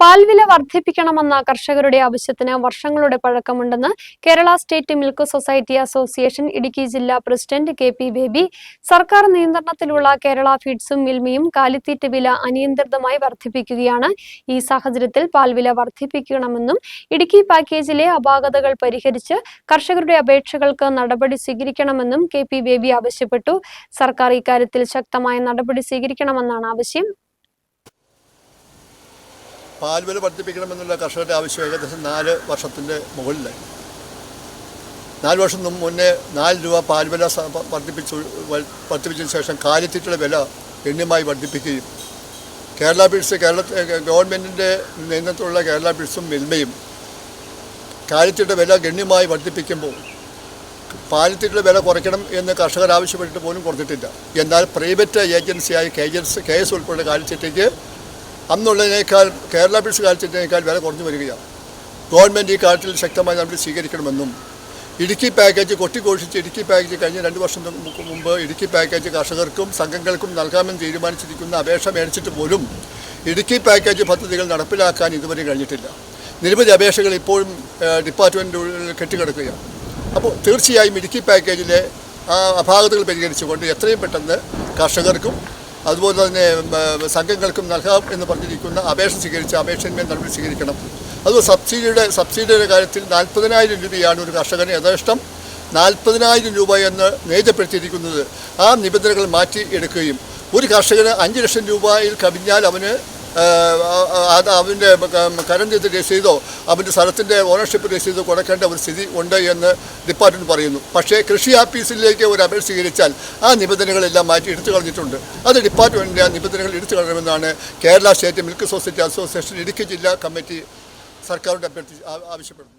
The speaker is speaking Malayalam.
പാൽവില വർദ്ധിപ്പിക്കണമെന്ന കർഷകരുടെ ആവശ്യത്തിന് വർഷങ്ങളുടെ പഴക്കമുണ്ടെന്ന് Kerala state milk society association Idukki ജില്ലാ പ്രസിഡന്റ് കെ പി ബേബി. സർക്കാർ നിയന്ത്രണത്തിലുള്ള കേരള ഫീഡ്സും മിൽമയും കാലിത്തീറ്റ വില അനിയന്ത്രിതമായി വർദ്ധിപ്പിക്കുകയാണ്. ഈ സാഹചര്യത്തിൽ പാൽവില വർദ്ധിപ്പിക്കണമെന്നും ഇടുക്കി പാക്കേജിലെ അപാകതകൾ പരിഹരിച്ച് കർഷകരുടെ അപേക്ഷകൾക്ക് നടപടി സ്വീകരിക്കണമെന്നും കെ പി ബേബി ആവശ്യപ്പെട്ടു. സർക്കാർ ഇക്കാര്യത്തിൽ ശക്തമായ നടപടി സ്വീകരിക്കണമെന്നാണ് ആവശ്യം. പാൽ വില വർദ്ധിപ്പിക്കണമെന്നുള്ള കർഷകരുടെ ആവശ്യം ഏകദേശം നാല് വർഷത്തിന്റെ മുകളിലായി. നാല് വർഷം മുന്നേ നാല് രൂപ പാൽവില വർദ്ധിപ്പിച്ചു വർദ്ധിപ്പിച്ചതിന് ശേഷം കാലിത്തീറ്റയുടെ വില ഗണ്യമായി വർദ്ധിപ്പിക്കുകയും കേരള ബിഡ്സ് കേരള ഗവൺമെന്റിന്റെ നിയന്ത്രണത്തിലുള്ള കേരള ബിഡ്സും മിൽമയും കാലിത്തീറ്റയുടെ വില ഗണ്യമായി വർദ്ധിപ്പിക്കുമ്പോൾ പാലിത്തീറ്റയുടെ വില കുറയ്ക്കണം എന്ന് കർഷകർ ആവശ്യപ്പെട്ടിട്ട് പോലും കൊടുത്തിട്ടില്ല. എന്നാൽ പ്രൈവറ്റ് ഏജൻസിയായ കെ എസ് കെ എസ് ഉൾപ്പെടെ കാലിത്തീറ്റയ്ക്ക് അന്നുള്ളതിനേക്കാൾ കേരള പിൾസ് കാലിത്തീറ്റതിനേക്കാൾ വില കുറഞ്ഞു വരികയാണ്. ഗവൺമെന്റ് ഈ കാര്യത്തിൽ ശക്തമായി നടപടി സ്വീകരിക്കണമെന്നും ഇടുക്കി പാക്കേജ് കൊട്ടിഘോഷിച്ച് ഇടുക്കി പാക്കേജ് കഴിഞ്ഞ രണ്ട് വർഷം മുമ്പ് ഇടുക്കി പാക്കേജ് കർഷകർക്കും സംഘങ്ങൾക്കും നൽകാമെന്ന് തീരുമാനിച്ചിരിക്കുന്ന അപേക്ഷ മേടിച്ചിട്ട് പോലും ഇടുക്കി പാക്കേജ് പദ്ധതികൾ നടപ്പിലാക്കാൻ ഇതുവരെ കഴിഞ്ഞിട്ടില്ല. നിരവധി അപേക്ഷകൾ ഇപ്പോഴും ഡിപ്പാർട്ട്മെന്റിനുള്ളിൽ കെട്ടിക്കിടക്കുകയാണ്. അപ്പോൾ തീർച്ചയായും ഇടുക്കി പാക്കേജിലെ ആ അപാകതകൾ പരിഹരിച്ചുകൊണ്ട് എത്രയും പെട്ടെന്ന് കർഷകർക്കും അതുപോലെ തന്നെ സംഘങ്ങൾക്കും നൽകാം എന്ന് പറഞ്ഞിരിക്കുന്ന അപേക്ഷ സ്വീകരിച്ച് അപേക്ഷന്മേൽ നടപടി സ്വീകരിക്കണം. അതുപോലെ സബ്സിഡിയുടെ സബ്സിഡിയുടെ കാര്യത്തിൽ നാൽപ്പതിനായിരം രൂപയാണ് ഒരു കർഷകന് യഥേഷ്ടം നാൽപ്പതിനായിരം രൂപ എന്ന് നിജപ്പെടുത്തിയിരിക്കുന്നത് ആ നിബന്ധനകൾ മാറ്റി എടുക്കുകയും ഒരു കർഷകന് അഞ്ച് ലക്ഷം രൂപയിൽ കവിഞ്ഞാൽ അവന് അത് അവന്റെ ചെയ്ത് രസീതോ അവന്റെ സ്ഥലത്തിന്റെ ഓണർഷിപ്പ് രസീതോ കൊടുക്കേണ്ട ഒരു സ്ഥിതി ഉണ്ട് എന്ന് ഡിപ്പാർട്ട്മെന്റ് പറയുന്നു. പക്ഷേ കൃഷി ആഫീസിലേക്ക് ഒരു അപേക്ഷ സ്വീകരിച്ചാൽ ആ നിബന്ധനകളെല്ലാം മാറ്റി എടുത്തു കളഞ്ഞിട്ടുണ്ട്. അത് ഡിപ്പാർട്ട്മെന്റിന്റെ ആ നിബന്ധനകൾ എടുത്തു കളയണമെന്നാണ് Kerala state milk society association Idukki ജില്ലാ കമ്മിറ്റി സർക്കാരിന്റെ അഭ്യർത്ഥി ആവശ്യപ്പെടുന്നത്.